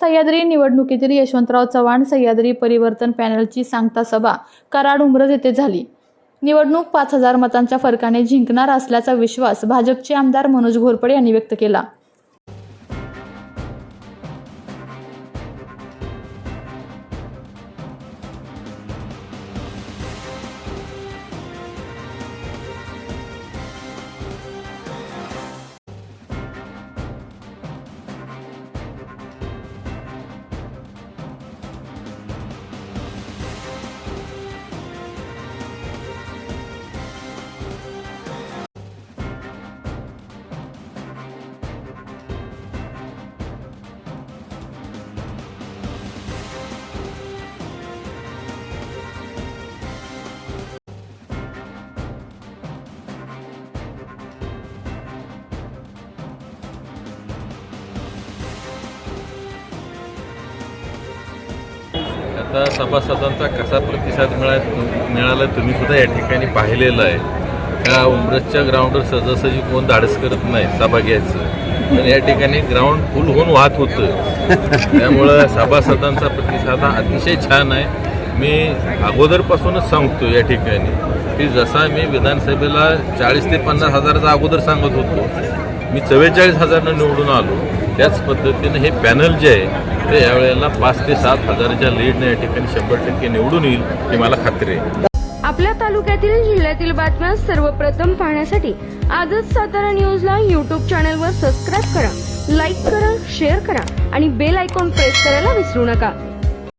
सह्याद्री निवडणुकीतील यशवंतराव चव्हाण सह्याद्री परिवर्तन पॅनलची सांगता सभा कराड उमरज येथे झाली. निवडणूक पाच हजार मतांच्या फरकाने जिंकणार असल्याचा विश्वास भाजपचे आमदार मनोज घोरपडे यांनी व्यक्त केला. आता सभासदांचा कसा प्रतिसाद मिळा मिळाला तुम्ही सुद्धा या ठिकाणी पाहिलेलं आहे. का उमरसच्या ग्राउंडवर सहजासहजी कोण धाडस करत नाही सभा घ्यायचं पण या ठिकाणी ग्राउंड फुल होऊन वाहत होतं. त्यामुळं सभासदांचा प्रतिसाद हा अतिशय छान आहे. मी अगोदरपासूनच सांगतो या ठिकाणी की जसा मी विधानसभेला चाळीस ते पन्नास हजाराचा अगोदर सांगत होतो मी चव्वेचाळीस हजारनं निवडून आलो. त्याच पद्धतीनं हे पॅनल जे आहे ते यावेळेला पाच ते सात हजाराच्या लीडने या ठिकाणी शंभर टक्के निवडून येईल ही मला खात्री आहे. आपल्या तालुक्यातील जिल्ह्यातील बातम्या सर्वप्रथम पाहण्यासाठी आजच सातारा न्यूजला युट्यूब चॅनलवर सबस्क्राईब करा लाईक करा शेअर करा आणि बेल आयकॉन प्रेस करायला विसरू नका.